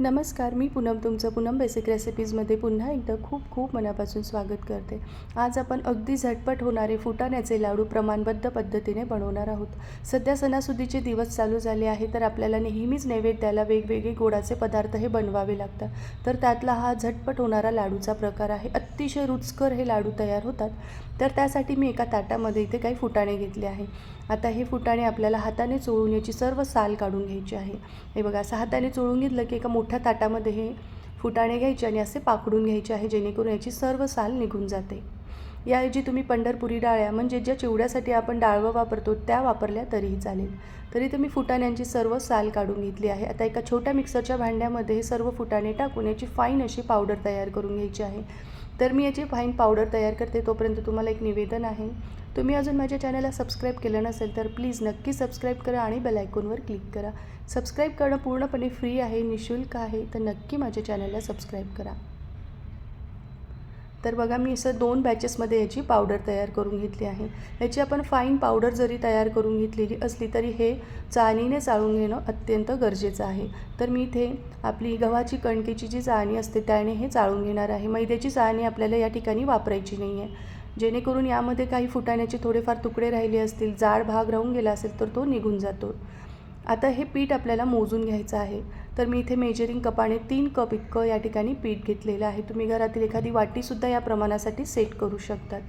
नमस्कार मी पूनम तुमचं पूनम बेसिक रेसिपीजमध्ये पुन्हा एकदा खूप खूप मनापासून स्वागत करते. आज आपण अगदी झटपट होणारे फुटाण्याचे लाडू प्रमाणबद्ध पद्धतीने बनवणार आहोत. सध्या सणासुदीचे दिवस चालू झाले आहे तर आपल्याला नेहमीच नैवेद्याला वेगवेगळे गोडाचे पदार्थ हे बनवावे लागतात. तर त्यातला हा झटपट होणारा लाडूचा प्रकार आहे. अतिशय रुचकर हे लाडू तयार होतात. तर त्यासाठी मी एका ताटामध्ये इथे काही फुटाणे घेतले आहे. आता हे फुटाणे आपल्याला हाताने चोळून याची सर्व साल काढून घ्यायची आहे. हे बघा असं हाताने चोळून घेतलं की एका मोठ्या ताटामध्ये हे फुटाणे घ्यायचे आणि असे पाकडून घ्यायचे आहे जेणेकरून याची सर्व साल निघून जाते. याऐवजी तुम्ही पंढरपुरी डाळ्या म्हणजे ज्या चिवड्यासाठी आपण डाळवं वापरतो त्या वापरल्या तरीही चालेल. तरी तर मी फुटाण्यांची सर्व साल काढून घेतली आहे. आता एका छोट्या मिक्सरच्या भांड्यामध्ये हे सर्व फुटाणे टाकून याची फाईन अशी पावडर तयार करून घ्यायची आहे. तर मी याची फाईन पावडर तयार करते तोपर्यंत तुम्हाला एक निवेदन आहे. तुम्ही अजून माझ्या चॅनलला सबस्क्राईब केलं नसेल तर प्लीज नक्की सबस्क्राईब करा आणि बेल आयकॉनवर क्लिक करा. सबस्क्राईब करणं पूर्णपणे फ्री आहे निशुल्क आहे तर नक्की माझ्या चॅनलला सबस्क्राईब करा. तर बघा मी असं दोन बॅचेसमध्ये याची पावडर तयार करून घेतली आहे. याची आपण फाईन पावडर जरी तयार करून घेतलेली असली तरी हे चाळणीने चाळून घेणं अत्यंत गरजेचं आहे. तर मी इथे आपली गव्हाची कणकेची जी चाळणी असते त्याने हे चाळून घेणार आहे. मैद्याची चाळणी आपल्याला या ठिकाणी वापरायची नाही आहे जेणेकरून यामध्ये काही फुटाण्याचे थोडेफार तुकडे राहिले असतील जाड भाग राहून गेला असेल तर तो निघून जातो. आता हे पीठ आपल्याला मोजून घ्यायचं आहे. तर मी इथे मेजरिंग कपाने तीन कप इतकं या ठिकाणी पीठ घेतलेलं आहे. तुम्ही घरातील एखादी वाटीसुद्धा या प्रमाणासाठी सेट करू शकतात.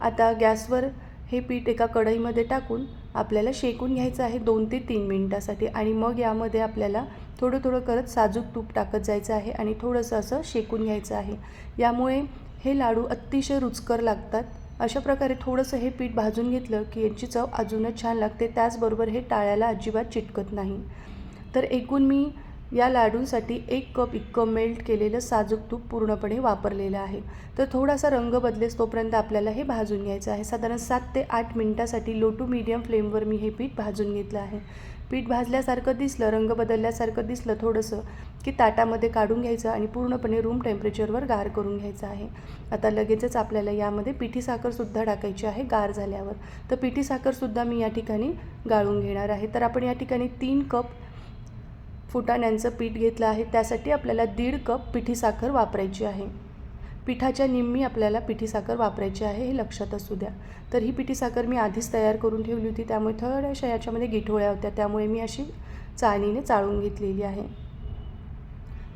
आता गॅसवर हे पीठ एका कढईमध्ये टाकून आपल्याला शेकून घ्यायचं आहे दोन ते तीन मिनटासाठी आणि मग यामध्ये आपल्याला थोडं थोडं करत साजूक तूप टाकत जायचं आहे आणि थोडंसं असं शेकून घ्यायचं आहे. यामुळे हे लाडू अतिशय रुचकर लागतात. अशा प्रकारे थोडंसं हे पीठ भाजून घेतलं की यांची चव अजूनच छान लागते. त्याचबरोबर हे टाळ्याला अजिबात चिटकत नाही. तर एकूण मी या लाडूंसाठी एक कप इतकं मेल्ट केलेलं साजूक तूप पूर्णपणे वापरलेलं आहे. तर थोडासा रंग बदलेस तोपर्यंत आपल्याला हे भाजून घ्यायचं आहे. साधारण सात ते आठ मिनटासाठी लो टू मीडियम फ्लेमवर मी हे पीठ भाजून घेतलं आहे. पीठ भाजल्यासारखं दिसलं रंग बदलल्यासारखं दिसलं थोडंसं की ताटामध्ये काढून घ्यायचं आणि पूर्णपणे रूम टेम्परेचरवर गार करून घ्यायचं आहे. आता लगेचच आपल्याला यामध्ये पिठी साखरसुद्धा टाकायची आहे गार झाल्यावर. तर पिठी साखरसुद्धा मी या ठिकाणी गाळून घेणार आहे. तर आपण या ठिकाणी तीन कप फुटाण्यांचं पीठ घेतलं आहे. त्यासाठी आपल्याला दीड कप पिठी साखर वापरायची आहे. पिठाच्या निम्मी आपल्याला पिठी साखर वापरायची आहे हे लक्षात असू द्या. तर ही पिठी साखर मी आधीच तयार करून ठेवली होती. त्यामुळे थोड्याशा याच्यामध्ये गिठोळ्या होत्या. त्यामुळे मी अशी चाळणीने चाळून घेतलेली आहे.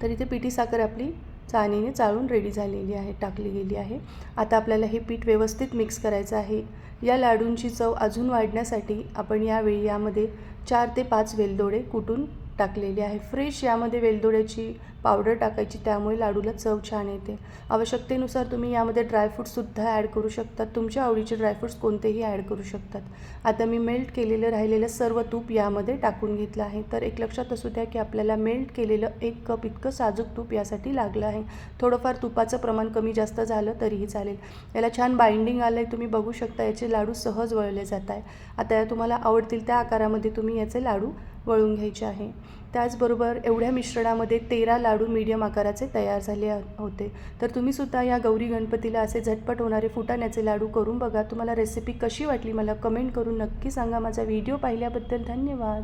तर इथे पिठी साखर आपली चाळणीने चाळून रेडी झालेली आहे टाकली गेली आहे. आता आपल्याला हे पीठ व्यवस्थित मिक्स करायचं आहे. या लाडूंची चव अजून वाढण्यासाठी आपण यावेळी यामध्ये चार ते पाच वेलदोडे कुटून टाकलेली आहे. फ्रेश यामध्ये वेलदोड्याची पावडर टाकायची त्यामुळे लाडूला चव छान येते. आवश्यकतेनुसार तुम्ही यामध्ये ड्रायफ्रूट्ससुद्धा ॲड करू शकतात तुमच्या आवडीचे ड्रायफ्रूट्स कोणतेही ॲड करू शकतात. आता मी मेल्ट केलेलं राहिलेलं सर्व तूप यामध्ये टाकून घेतलं आहे. तर एक लक्षात असू द्या की आपल्याला मेल्ट केलेलं एक कप इतकं साजूक तूप यासाठी लागलं आहे. थोडंफार तुपाचं प्रमाण कमी जास्त झालं तरीही चालेल. याला छान बाइंडिंग आलं आहे तुम्ही बघू शकता याचे लाडू सहज वळले जात आहे आता या तुम्हाला आवडतील त्या आकारामध्ये तुम्ही याचे लाडू वळून घ्यायचे आहे. त्याचबरोबर एवढ्या मिश्रणामध्ये तेरा लाडू मीडियम आकाराचे तयार झाले होते. तर तुम्हीसुद्धा या गौरी गणपतीला असे झटपट होणारे फुटाण्याचे लाडू करून बघा. तुम्हाला रेसिपी कशी वाटली मला कमेंट करून नक्की सांगा. माझा व्हिडिओ पाहिल्याबद्दल धन्यवाद.